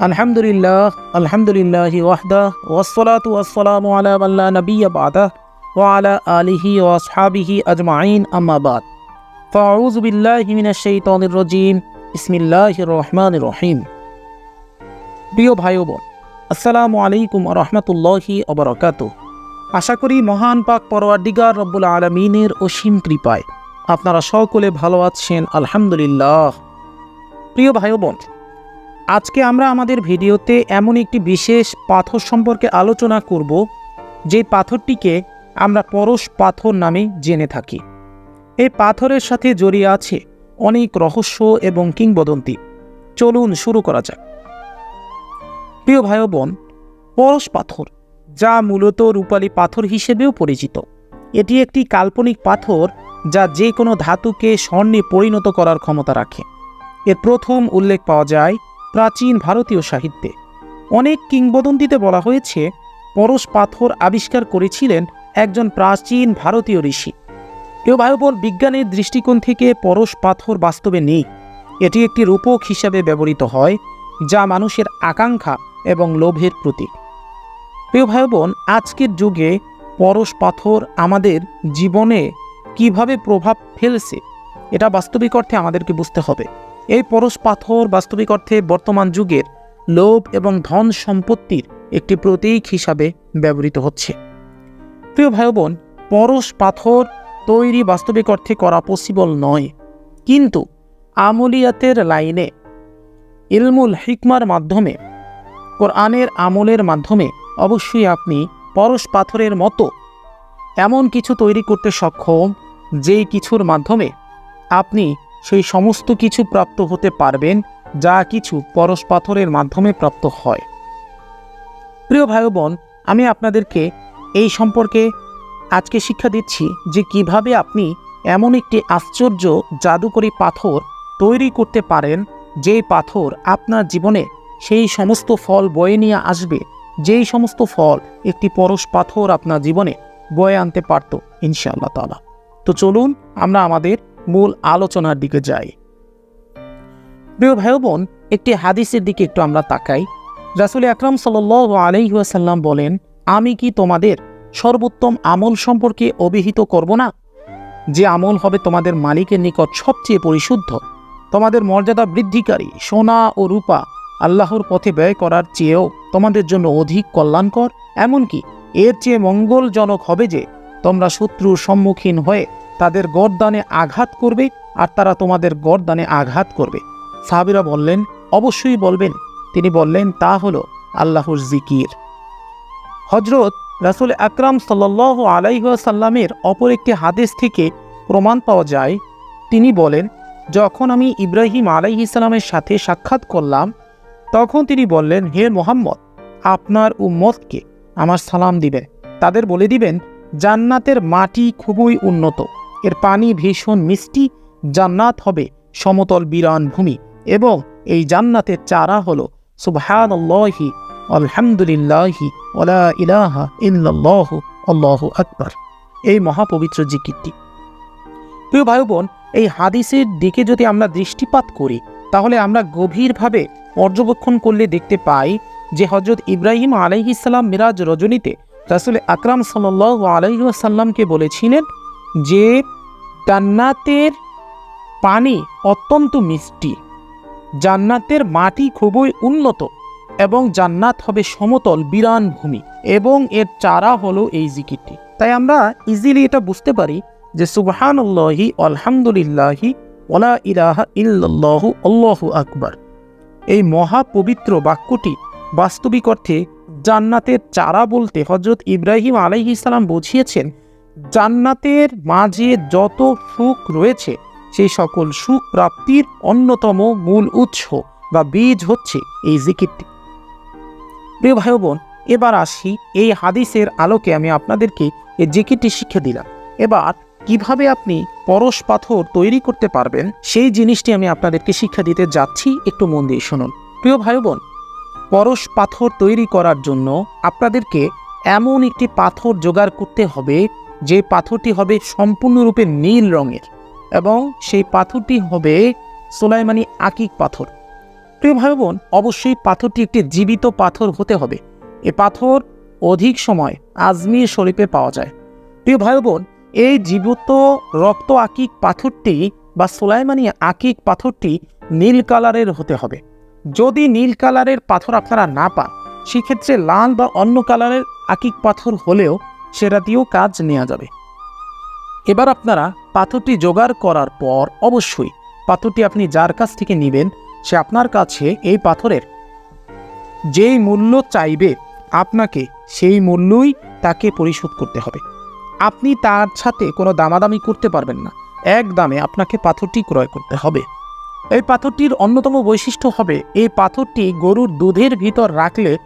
আলহামদুলিল্লাহ আলহামদুলিল্লাহ ওয়াহদা, ওয়াসসালাতু ওয়াসসালামু আলা মাল্লা নাবিয়্যা বাদা, ওয়া আলা আলিহি ওয়া আসহাবিহি আজমাইন, আম্মা বাদ। ফাউযু বিল্লাহি মিনাশ শাইতানির রাজিম, বিসমিল্লাহির রহমানির রহিম। প্রিয় ভাই ও বোন, আসসালামু আলাইকুম রাহমাতুল্লাহি ওয়া বারাকাতুহু। আশা করি মহান পাক পরওয়ারদিগার রব্বুল আলামিনের অসীম কৃপায় আপনারা সকলে ভালো আছেন, আলহামদুলিল্লাহ। প্রিয় ভাই ও বোন আজকে আমরা আমাদের ভিডিওতে এমন একটি বিশেষ পাথর সম্পর্কে আলোচনা করব যে পাথরটিকে আমরা পরশ পাথর নামে জেনে থাকি। এই পাথরের সাথে জড়িয়ে আছে অনেক রহস্য এবং কিংবদন্তি। চলুন শুরু করা যাক। প্রিয় ভাই বোন পরশ পাথর, যা মূলত রূপালী পাথর হিসেবেও পরিচিত। এটি একটি কাল্পনিক পাথর যা যে কোনো ধাতুকে স্বর্ণে পরিণত করার ক্ষমতা রাখে। এর প্রথম উল্লেখ পাওয়া যায় প্রাচীন ভারতীয় সাহিত্যে। অনেক কিংবদন্তিতে বলা হয়েছে, পরশ পাথর আবিষ্কার করেছিলেন একজন প্রাচীন ভারতীয় ঋষি। কেউ ভাইবোন বিজ্ঞানের দৃষ্টিকোণ থেকে পরশ পাথর বাস্তবে নেই। এটি একটি রূপক হিসাবে ব্যবহৃত হয়, যা মানুষের আকাঙ্ক্ষা এবং লোভের প্রতীক। প্রিয় ভাই বোন আজকের যুগে পরশ পাথর আমাদের জীবনে কীভাবে প্রভাব ফেলছে, এটা বাস্তবিক অর্থে আমাদেরকে বুঝতে হবে। এই পরশ পাথর বাস্তবিক অর্থে বর্তমান যুগের লোভ এবং ধন সম্পত্তির একটি প্রতীক হিসাবে ব্যবহৃত হচ্ছে। প্রিয় ভাই বোন পরশ পাথর তৈরি বাস্তবিক অর্থে করা পসিবল নয়। কিন্তু আমলিয়াতের লাইনে ইলমুল হিকমার মাধ্যমে, কোরআনের আমলের মাধ্যমে অবশ্যই আপনি পরশ পাথরের মতো এমন কিছু তৈরি করতে সক্ষম, যেই কিছুর মাধ্যমে আপনি সেই সমস্ত কিছু প্রাপ্ত হতে পারবেন, যা কিছু পরশ পাথরের মাধ্যমে প্রাপ্ত হয়। প্রিয় ভাই বোন আমি আপনাদেরকে এই সম্পর্কে আজকে শিক্ষা দিচ্ছি যে কীভাবে আপনি এমন একটি আশ্চর্য জাদুকরী পাথর তৈরি করতে পারেন, যেই পাথর আপনার জীবনে সেই সমস্ত ফল বয়ে নিয়ে আসবে, যেই সমস্ত ফল একটি পরশ পাথর আপনার জীবনে বয়ে আনতে পারত, ইনশাআল্লাহ তালা তো চলুন, আমরা আমাদের মূল আলোচনার দিকে যাই। প্রিয় ভাই বোন একটি হাদিসের দিকে একটু আমরা তাকাই। রাসুল আকরাম সাল আলহিহাসাল্লাম বলেন, আমি কি তোমাদের সর্বোত্তম আমল সম্পর্কে অভিহিত করব না? যে আমল হবে তোমাদের মালিকের নিকট সবচেয়ে পরিশুদ্ধ। তোমাদের মর্যাদা বৃদ্ধিকারী, সোনা ও রূপা আল্লাহর পথে ব্যয় করার চেয়েও তোমাদের জন্য অধিক কল্যাণকর। এমনকি এর চেয়ে মঙ্গলজনক হবে যে তোমরা শত্রুর সম্মুখীন হয়ে তাদের গরদানে আঘাত করবে আর তারা তোমাদের গরদানে আঘাত করবে। সাহাবিরা বললেন, অবশ্যই বলবেন। তিনি বললেন, তা হলো আল্লাহর জিকির। হজরত রাসুল আকরাম সাল্লাহ আলাইসাল্লামের অপর একটি হাদিস থেকে প্রমাণ পাওয়া যায়। তিনি বলেন, যখন আমি ইব্রাহিম আলাইহিসাল্লামের সাথে সাক্ষাৎ করলাম, তখন তিনি বললেন, হে মোহাম্মদ, আপনার উম্মতকে আমার সালাম দিবেন। তাদের বলে দিবেন, জান্নাতের মাটি খুবই উন্নত। এর পানি ভীষণ মিষ্টি, জান্নাত হবে সমতল বিরান ভূমি এবং এই জান্নাতের চারা হল সুবহান আলহামদুলিল্লাহি ইলাহা ইল্লাল্লাহু, আল্লাহু আকবার। এই মহাপবিত্র জিকিরটি। প্রিয় ভাই বোন এই হাদিসের দিকে যদি আমরা দৃষ্টিপাত করি, তাহলে আমরা গভীরভাবে পর্যবেক্ষণ করলে দেখতে পাই যে হজরত ইব্রাহিম আলাইহিসাল্লাম মিরাজ রজনীতে রাসুল আকরাম সাল আলাইসাল্লামকে বলেছিলেন যে জান্নাতের পানি অত্যন্ত মিষ্টি। জান্নাতের মাটি খুবই উন্নত এবং জান্নাত হবে সমতল বিরান ভূমি এবং এর চারা হলো এই জিকিরটি। তাই আমরা ইজিলি এটা বুঝতে পারি যে সুবহানুল্লাহি, আলহামদুলিল্লাহি ওলা ইলাহা ইল্লাল্লাহু, আল্লাহু আকবার। এই মহাপবিত্র বাক্যটি বাস্তবিক অর্থে জান্নাতের চারা বলতে হজরত ইব্রাহিম আলাইহি ইসলাম বুঝিয়েছেন জান্নাতের মাঝে যত সুখ রয়েছে সেই সকল সুখ প্রাপ্তির অন্যতম মূল উৎস বা বীজ হচ্ছে এই জিকিরটি। প্রিয় ভাই বোন এবার আসি এই হাদিসের আলোকে আমি আপনাদেরকে এই জিকিরটি শিক্ষা দিলাম। এবার কীভাবে আপনি পরশ পাথর তৈরি করতে পারবেন, সেই জিনিসটি আমি আপনাদেরকে শিক্ষা দিতে যাচ্ছি, একটু মন দিয়ে শুনুন। প্রিয় ভাই বোন পরশ পাথর তৈরি করার জন্য আপনাদেরকে এমন একটি পাথর জোগাড় করতে হবে যে পাথরটি হবে সম্পূর্ণরূপে নীল রঙের এবং সেই পাথরটি হবে সোলাইমানি আকিক পাথর। প্রিয় ভাই বোন অবশ্যই পাথরটি একটি জীবিত পাথর হতে হবে। এ পাথর অধিক সময় আজমির শরীফে পাওয়া যায়। প্রিয় ভাই বোন এই জীবিত রক্ত আকিক পাথরটি বা সোলাইমানি আকিক পাথরটি নীল কালারের হতে হবে। যদি নীল কালারের পাথর আপনারা না পান, সেক্ষেত্রে লাল বা অন্য কালারের আকিক পাথর হলেও সেটা দিয়েও কাজ নেওয়া যাবে। এবার আপনারা পাথরটি জোগাড় করার পর অবশ্যই পাথরটি আপনি যার কাছ থেকে নেবেন, সে আপনার কাছে এই পাথরের যেই মূল্য চাইবে, আপনাকে সেই মূল্যই তাকে পরিশোধ করতে হবে। আপনি তার সাথে কোনো দামাদামি করতে পারবেন না। এক দামে আপনাকে পাথরটি ক্রয় করতে হবে। এই পাথরটির অন্যতম বৈশিষ্ট্য হবে, এই পাথরটি গরুর দুধের ভিতর রাখলে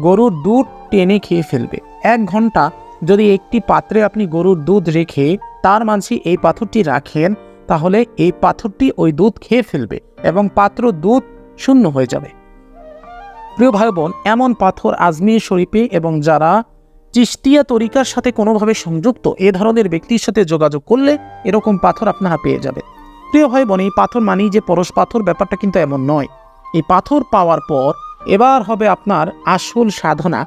গরুর দুধ টেনে খেয়ে ফেলবে। এক ঘণ্টা যদি একটি পাত্রে আপনি গরুর দুধ রেখে তার মাঝে এই পাথরটি রাখেন, তাহলে এই পাথরটি ওই দুধ খেয়ে ফেলবে এবং পাত্র দুধ শূন্য হয়ে যাবে। প্রিয় ভাই বোন এমন পাথর আজমির শরীফে এবং যারা চিস্তিয়া তরিকার সাথে কোনোভাবে সংযুক্ত, এ ধরনের ব্যক্তির সাথে যোগাযোগ করলে এরকম পাথর আপনারা পেয়ে যাবে প্রিয় ভাই বোন এই পাথর মানেই যে পরশ পাথর, ব্যাপারটা কিন্তু এমন নয়। এই পাথর পাওয়ার পর এবার হবে আপনার আসল সাধনা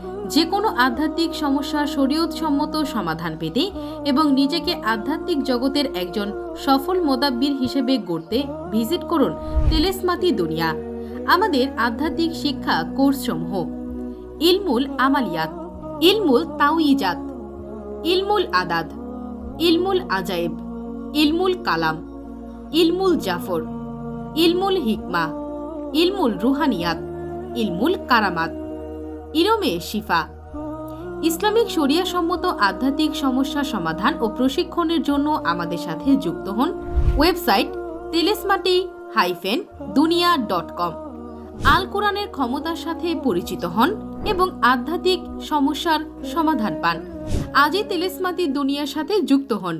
যে কোনো আধ্যাত্মিক সমস্যার শরীয়ত সম্মত সমাধান পেতে এবং নিজেকে আধ্যাত্মিক জগতের একজন সফল মোদাব্বির হিসেবে গড়তে ভিজিট করুন তেলেসমাতি দুনিয়া। আমাদের আধ্যাত্মিক শিক্ষা কোর্সসমূহ। ইলমুল আমালিয়াত। ইলমুল তাওইজাত ইলমুল আদাদ ইলমুল আজায়েব। ইলমুল কালাম। ইলমুল জাফর। ইলমুল হিকমা। ইলমুল রুহানিয়াত। ইলমুল কারামাত। ইরমে শিফা। ইসলামিক শরিয়া সম্মত আধ্যাত্মিক সমস্যা সমাধান ও প্রশিক্ষণের জন্য আমাদের সাথে যুক্ত হন website Telesmati hyphen Duniya dot com. আল কোরআনের ক্ষমতার সাথে পরিচিত হন এবং আধ্যাত্মিক সমস্যার সমাধান পান। আজই তেলেসমাতি দুনিয়ার সাথে যুক্ত হন।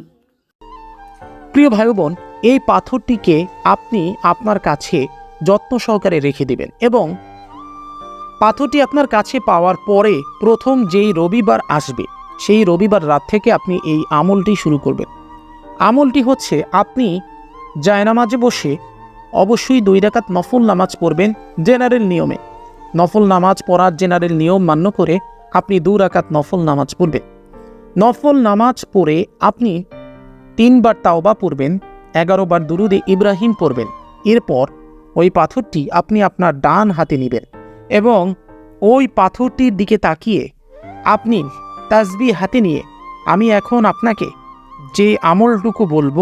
প্রিয় ভাই বোন এই পাথরটিকে আপনি আপনার কাছে যত্ন সহকারে রেখে দিবেন এবং পাথরটি আপনার কাছে পাওয়ার পরে প্রথম যেই রবিবার আসবে, সেই রবিবার রাত থেকে আপনি এই আমলটি শুরু করবেন। আমলটি হচ্ছে, আপনি জায়নামাজে বসে অবশ্যই দুই রাকাত নফল নামাজ পড়বেন জেনারেল নিয়মে। নফল নামাজ পড়ার জেনারেল নিয়ম মান্য করে আপনি দু রাকাত নফল নামাজ পড়বেন। নফল নামাজ পড়ে আপনি তিনবার তাওবা পড়বেন, এগারো বার দুরুদে ইব্রাহিম পড়বেন। এরপর ওই পাথরটি আপনি আপনার ডান হাতে নেবেন। এবং ওই পাথরটির দিকে তাকিয়ে আপনি তাজবি হাতে নিয়ে, আমি এখন আপনাকে যে আমলটুকু বলব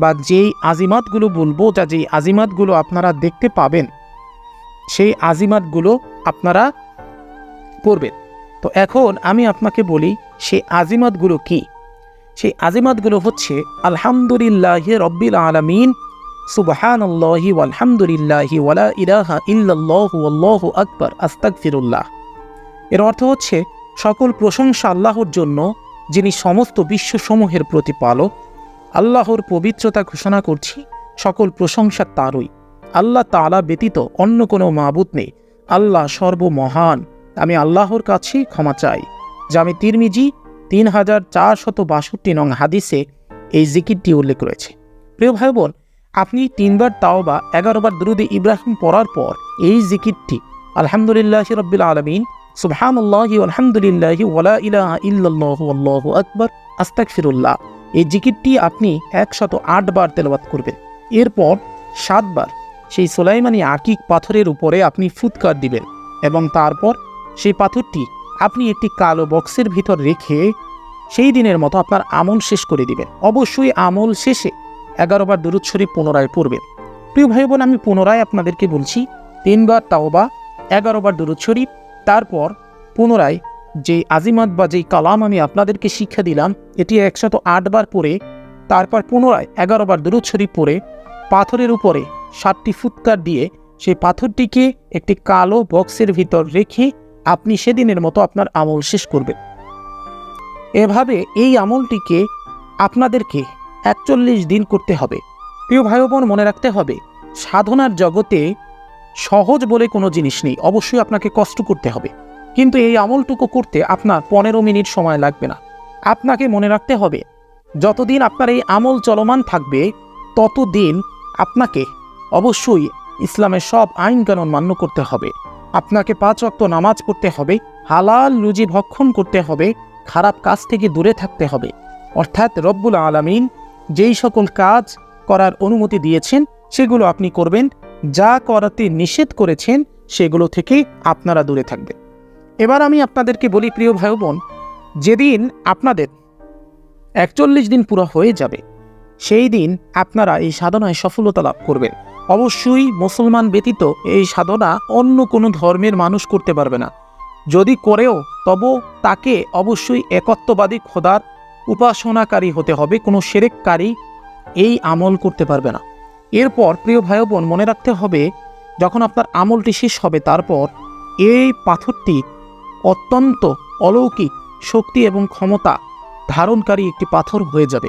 বা যেই আজিমাতগুলো বলব যা যেই আজিমাতগুলো আপনারা দেখতে পাবেন, সেই আজিমাতগুলো আপনারা পড়বেন তো এখন আমি আপনাকে বলি সেই আজিমাতগুলো কী? সেই আজিমাতগুলো হচ্ছে, আলহামদুলিল্লাহ রব্বিল আলমিন ওয়ালা আকবার এর অর্থ হচ্ছে, সকল প্রশংসা আল্লাহর জন্য, যিনি সমস্ত বিশ্বসমূহের প্রতিপালক, আল্লাহর পবিত্রতা ঘোষণা করছি, সকল প্রশংসা তারই। আল্লাহ তাআলা ব্যতীত অন্য কোনো মাবুদ নেই। আল্লাহ সর্বমহান। আমি আল্লাহর কাছে ক্ষমা চাই। জামি তিরমিজি তিন হাজার চারশত বাষট্টি নং হাদিসে এই জিকিরটি উল্লেখ রয়েছে। প্রিয় ভাই বোন আপনি তিনবার তাও বা এগারোবার দুরুদে ইব্রাহিম পড়ার পর এই জিকিরটি, আলহামদুলিল্লাহ রব্বিল আলমিন, সুবহানাল্লাহি আলহামদুলিল্লাহি ওয়ালা ইলাহা ইল্লাল্লাহু আল্লাহু আকবার, আস্তাগফিরুল্লাহ। এই জিকিরটি আপনি একশত আটবার তেলাওয়াত করবেন। এরপর সাতবার সেই সোলাইমানি আকিক পাথরের উপরে আপনি ফুৎকার দিবেন এবং তারপর সেই পাথরটি আপনি একটি কালো বক্সের ভিতর রেখে সেই দিনের মতো আপনার আমল শেষ করে দিবেন। অবশ্যই আমল শেষে এগারোবার দুরুদ শরীফ পুনরায় পড়বেন প্রিয় ভাই বোন আমি পুনরায় আপনাদেরকে বলছি, তিনবার তাওবা এগারোবার দুরুদ শরীফ, তারপর পুনরায় যে আজিমাত বা যেই কালাম আমি আপনাদেরকে শিক্ষা দিলাম, এটি একশত আটবার পড়ে, তারপর পুনরায় এগারোবার দুরুদ শরীফ পড়ে, পাথরের উপরে সাতটি ফুৎকার দিয়ে সেই পাথরটিকে একটি কালো বক্সের ভিতর রেখে আপনি সেদিনের মতো আপনার আমল শেষ করবেন। এভাবে এই আমলটিকে আপনাদেরকে একচল্লিশ দিন করতে হবে। প্রিয় ভাই বোন মনে রাখতে হবে, সাধনার জগতে সহজ বলে কোনো জিনিস নেই, অবশ্যই আপনাকে কষ্ট করতে হবে। কিন্তু এই আমলটুকু করতে আপনার পনেরো মিনিট সময় লাগবে না। আপনাকে মনে রাখতে হবে, যতদিন আপনার এই আমল চলমান থাকবে, ততদিন আপনাকে অবশ্যই ইসলামের সব আইন কানুন মান্য করতে হবে। আপনাকে পাঁচ অক্ত নামাজ পড়তে হবে, হালাল রুজি ভক্ষণ করতে হবে, খারাপ কাজ থেকে দূরে থাকতে হবে। অর্থাৎ রব্বুল আলামিন যেই সকল কাজ করার অনুমতি দিয়েছেন, সেগুলো আপনি করবেন। যা করাতে নিষেধ করেছেন, সেগুলো থেকে আপনারা দূরে থাকবেন। এবার আমি আপনাদেরকে বলি, প্রিয় ভাই বোন যেদিন আপনাদের একচল্লিশ দিন পুরো হয়ে যাবে, সেই দিন আপনারা এই সাধনায় সফলতা লাভ করবেন। অবশ্যই মুসলমান ব্যতীত এই সাধনা অন্য কোনো ধর্মের মানুষ করতে পারবে না। যদি করেও, তবু তাকে অবশ্যই একত্ববাদী খোদার উপাসনাকারী হতে হবে, কোনো সেরেককারী এই আমল করতে পারবে না। এরপর প্রিয় ভাই বোন মনে রাখতে হবে, যখন আপনার আমলটি শেষ হবে, তারপর এই পাথরটি অত্যন্ত অলৌকিক শক্তি এবং ক্ষমতা ধারণকারী একটি পাথর হয়ে যাবে।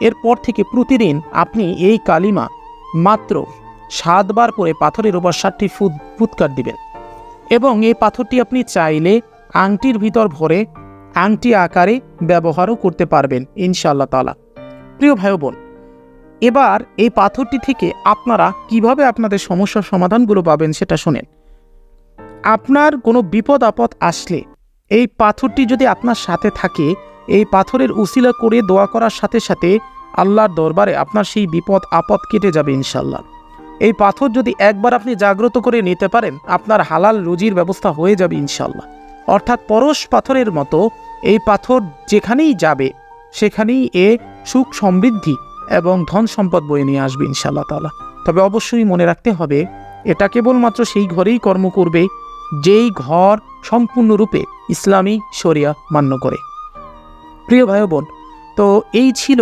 এরপর থেকে প্রতিদিন আপনি এই কালিমা মাত্র সাতবার করে পাথরের উপর ষাটটি ফুট ফুৎকার দিবেন। এবং এই পাথরটি আপনি চাইলে আংটির ভিতর ভরে আংটি আকারে ব্যবহারও করতে পারবেন, ইনশাআল্লাহ তালা প্রিয় ভাই বোন এবার এই পাথরটি থেকে আপনারা কীভাবে আপনাদের সমস্যার সমাধানগুলো পাবেন সেটা শোনেন। আপনার কোনো বিপদ আপদ আসলে এই পাথরটি যদি আপনার সাথে থাকে, এই পাথরের উসিলা করে দোয়া করার সাথে সাথে আল্লাহর দরবারে আপনার সেই বিপদ আপদ কেটে যাবে ইনশাল্লাহ এই পাথর যদি একবার আপনি জাগ্রত করে নিতে পারেন, আপনার হালাল রুজির ব্যবস্থা হয়ে যাবে ইনশাল্লাহ অর্থাৎ পরশ পাথরের মতো, এই পাথর যেখানেই যাবে, সেখানেই এ সুখ সমৃদ্ধি এবং ধন সম্পদ বয়ে নিয়ে আসবে ইনশাল্লাহ তালা তবে অবশ্যই মনে রাখতে হবে, এটা কেবলমাত্র সেই ঘরেই কর্ম করবে, যেই ঘর সম্পূর্ণরূপে ইসলামী শরিয়া মান্য করে। প্রিয় ভাই বোন তো এই ছিল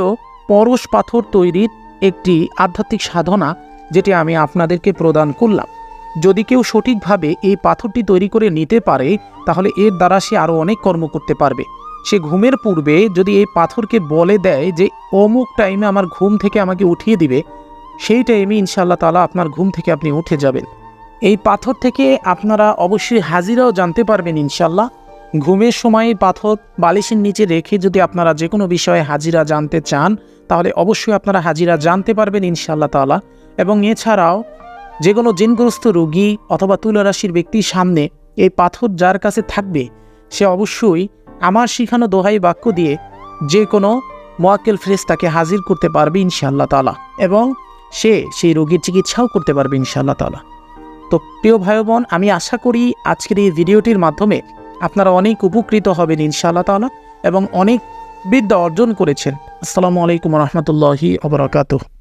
পরশ পাথর তৈরির একটি আধ্যাত্মিক সাধনা, যেটি আমি আপনাদেরকে প্রদান করলাম। যদি কেউ সঠিকভাবে এই পাথরটি তৈরি করে নিতে পারে, তাহলে এর দ্বারা সে আরও অনেক কর্ম করতে পারবে। সে ঘুমের পূর্বে যদি এই পাথরকে বলে দেয় যে, অমুক টাইমে আমার ঘুম থেকে আমাকে উঠিয়ে দিবে, সেই টাইমে ইনশাআল্লাহ তালা আপনার ঘুম থেকে আপনি উঠে যাবেন। এই পাথর থেকে আপনারা অবশ্যই হাজিরাও জানতে পারবেন ইনশাল্লাহ ঘুমের সময় পাথর বালিশের নিচে রেখে যদি আপনারা যে কোনো বিষয়ে হাজিরা জানতে চান, তাহলে অবশ্যই আপনারা হাজিরা জানতে পারবেন ইনশাআল্লাহ তালা এবং এছাড়াও যে কোনো জিনগ্রস্ত রোগী অথবা তুলারাশির ব্যক্তির সামনে এই পাথর যার কাছে থাকবে, সে অবশ্যই আমার শিখানো দোহাই বাক্য দিয়ে যে কোনো মোয়াক্কেল ফ্রেস তাকে হাজির করতে পারবে ইনশাআল্লাহ তালা এবং সে সেই রোগীর চিকিৎসাও করতে পারবে ইনশাআল্লাহ তালা তো প্রিয় ভাই বোন আমি আশা করি আজকের এই ভিডিওটির মাধ্যমে আপনারা অনেক উপকৃত হবেন ইনশাআল্লাহ তালা এবং অনেক বিদ্যা অর্জন করেছেন। আসসালামু আলাইকুম রহমতুল্লাহি অবরাকাতুহ